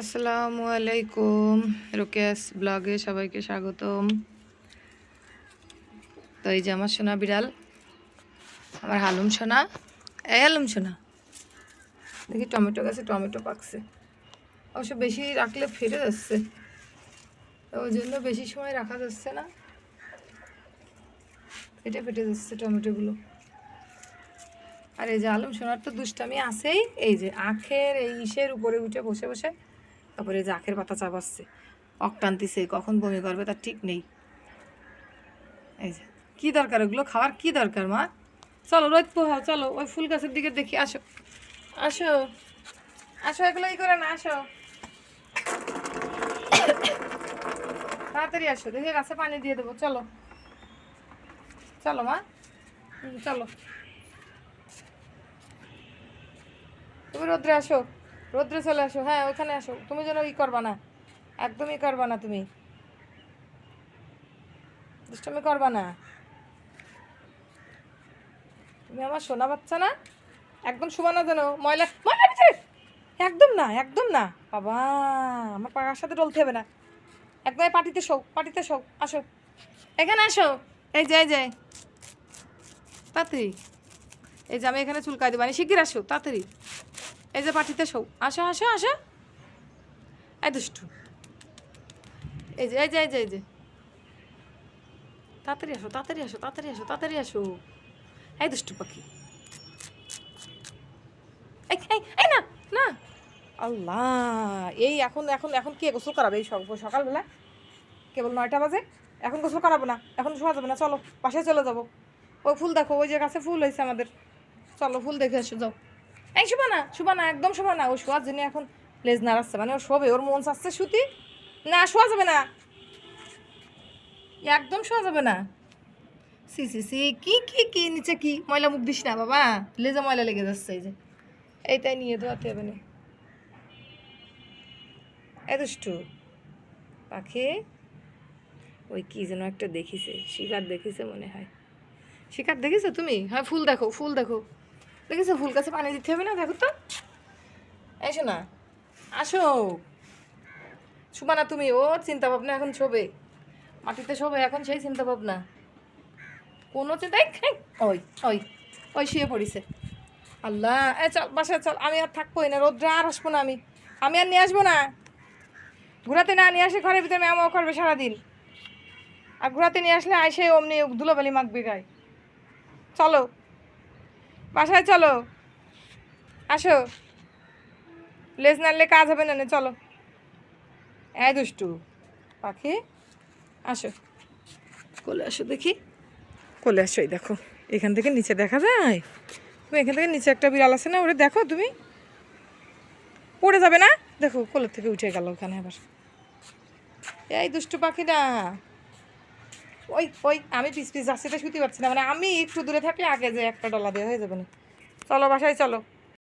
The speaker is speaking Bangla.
আসসালামু আলাইকুম রোকেশ ব্লগে সবাইকে স্বাগতম। তো এই যে আমার সোনা বিড়াল, আমার হালুম সোনা। এই হালুম সোনা, দেখি টমেটো গাছে টমেটো পাকছে। অবশ্য বেশি রাখলে ফেটে যাচ্ছে, ওই জন্য বেশি সময় রাখা যাচ্ছে না। ফেটে ফেটে যাচ্ছে টমেটোগুলো। আর এই যে আলম সোনার তো দুষ্টামি আছেই, এই যে আখের এই ইসের উপরে উঠে বসে বসে তারপরে যে আখের পাতা চাপাচ্ছে অক্টান্তিছে কখন বমি করবে তার ঠিক নেই। এই যে, কী দরকার ওগুলো? খাওয়ার কী দরকার, মা? চলো, রোদ পোহাও, চলো, ওই ফুল গাছের দিকে দেখি, আসো। আসো। আসো, এগুলো ই করে না, আসো। তাড়াতাড়ি আসো, দেখে গাছে পানি দিয়ে দেবো, চলো। চলো, মা। চলো। তুমি রোদ্রে আসো। রোদ্রে চলে আসো। হ্যাঁ ওখানে আসো। তুমি যেন ই করবা না। একদমই করবা না তুমি। দুষ্টমি করবা না। তুমি আমার সোনা বাচ্চা না? একদম শোভা যেন। ময়লা ময়লা একদম না একদম না। বাবা, আমার পাকার সাথে ডলতে হবে না। একদম পাটিতে শো পাটিতে শো আসো। এখানে আসো। এই যে এই যে। তাড়াতাড়ি। এই যে, আমি এখানে চুলকাই দেবো শিগগির আসো, তাড়াতাড়ি। এই যে পাঠিতে শো। আসো আসো আসো। এই দুষ্টু। এই যে এই যে এই যে এই যে। তাড়াতাড়ি আসো তাড়াতাড়ি আসো তাড়াতাড়ি আসো তাড়াতাড়ি আসো। এই দুষ্টু পাখি। এই না না। আল্লাহ, এই এখন এখন এখন কে গোসল করাবে এই সক- সকালবেলা? কেবল নয়টা বাজে? এখন গোসল করাবো না, এখন শোয়া যাবে না, চলো পাশে চলে যাব। ওই ফুল দেখো, ওই যে গাছে ফুল হয়েছে আমাদের। চলো, ফুল দেখে এসো যাও। এই শোভা না শোভা না একদম শোভা না ও শোয়ার জন্য এখন লেজ নাড়াচ্ছে মানে ও শোবে, ওর মন চাচ্ছে সুতি না, শোয়া যাবে না। একদম শোয়া যাবে না। সি সি সি, কি কি কি, নিচে কি? ময়লা মুখ দিস না, বাবা। লেজে ময়লা লেগে যাচ্ছে এই যে। এইটাই নিয়ে ধোয়াতে হবে না। এ, দুষ্টু। পাখি। ওই কি যেন একটা দেখিছে। শিকার দেখিছে মনে হয়। শিকার দেখেছ তুমি? হ্যাঁ ফুল দেখো ফুল দেখো। দেখেছ ফুল গাছে পানি দিতে হবে না দেখো তো। এসো না আসো। শুবা না তুমি ওর চিন্তা ভাবনা এখন শোবে। মাটিতে শোবে এখন সেই চিন্তা ভাবনা কোনো চিন্তা এই, এই, ওই ওই ওই শুয়ে পড়িছে। আল্লাহ এ চল বাসায় চল আমি আর থাকবোই না রোদ্রে আর আসব না আমি। আমি আর নিয়ে আসব না। ঘোরাতে না নিয়ে আসে ঘরের ভিতরে ম্যামও করবে সারাদিন। আর ঘোরাতে নিয়ে আসলে আইসে অমনি ধুলোবালি মাখবে গায়ে। চলো। বাসায় চলো। আসো। লেজ নাড়লে কাজ হবে না চলো। এই দুষ্টু, পাখি, আসো। কোলে আসো দেখি। কোলে আসো এই দেখো। এখান থেকে নিচে দেখা যায়? তুমি এখান থেকে নিচে একটা বিড়াল আছে না, ওরে দেখো তুমি। পড়ে যাবে না? দেখো, কোলের থেকে উঠে গেল ওখানে আবার। এই দুষ্টু পাখিটা। ওই ওই, আমি পিস পিস তো শুতে পারছি না। মানে আমি একটু দূরে থাকলে আগে যে একটা ডলা দেওয়া হয়ে যাবে না। চলো বাসায় চলো।